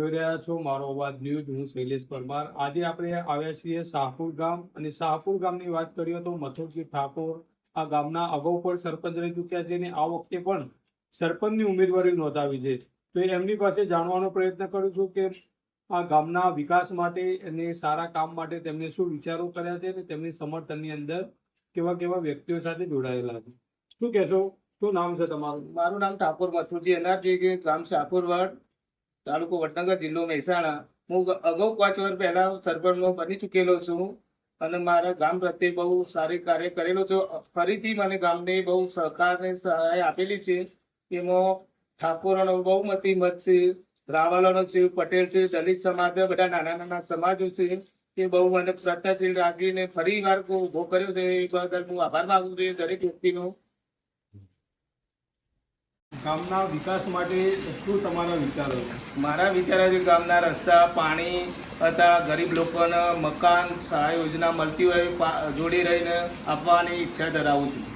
જોઈ રહ્યા છો, મારો અવાજ ન્યૂઝ. હું શૈલેષ પરમાર. આજે આપણે આવ્યા છીએ શાહપુર ગામ. અને શાહપુર ગામની વાત કરીએ તો મથુરજી ઠાકોર આ ગામના અગાઉ પણ સરપંચ રહી ચૂક્યા છે અને આ વખતે પણ સરપંચની ઉમેદવારી નોંધાવી છે. તો એમની પાસે જાણવાનો પ્રયત્ન કરું છું કે આ ગામના વિકાસ માટે અને સારા કામ માટે તેમને શું વિચારો કર્યા છે અને તેમની સમર્થનની અંદર કેવા કેવા વ્યક્તિઓ સાથે જોડાયેલા છે. શું કહેશો? શું નામ છે તમારું? મારું નામ ઠાકોર મથુરજી અનારજી ગામ શાહપુરવાડ તાલુકો વડનગર જિલ્લો મહેસાણા. હું અગાઉ પાંચ વર્ષ પહેલા સરપંચમાં બની ચૂકેલો છું અને મારા ગામ પ્રત્યે બહુ સારી કાર્ય કરેલો છું. ફરીથી મને ગામને બહુ સહકાર અને સહાય આપેલી છે. એમાં ઠાકોરનો બહુમતી મત છે, રાવલોનો છે, પટેલ છે, દલિત સમાજ, બધા નાના નાના સમાજો છે એ બહુ મને શ્રદ્ધાશીલ રાખીને ફરી વાર ઊભો કર્યો છે. એ બદલ હું આભાર માગું છું દરેક વ્યક્તિનો. ગામના વિકાસ માટે શું તમારા વિચારો છે? મારા વિચાર છે ગામના રસ્તા, પાણી તથા ગરીબ લોકોને મકાન, સહાય યોજના મળતી હોય જોડી રહીને આપવાની ઈચ્છા ધરાવું છું.